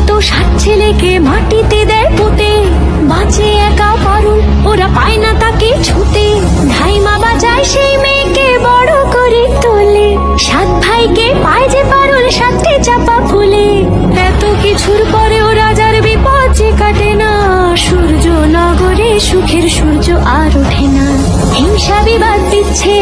মতো সাত ছেলেকে মাটিতে দেয় পুঁতে। বাঁচে একা পারুল, ওরা পায় না তাকে ছুতে। ধাইমা বাজায় সেই মেয়েকে বড় করে তোলে। সাত ভাইকে পায় যে পারুল, সাতটি চাপা ফুলে। এত কিছুর পরেও রাজার বিপদ যে কাটে না। সূর্য নগরে সুখের সূর্য আর ওঠে না। হিংসা বিবাদ প্রেমে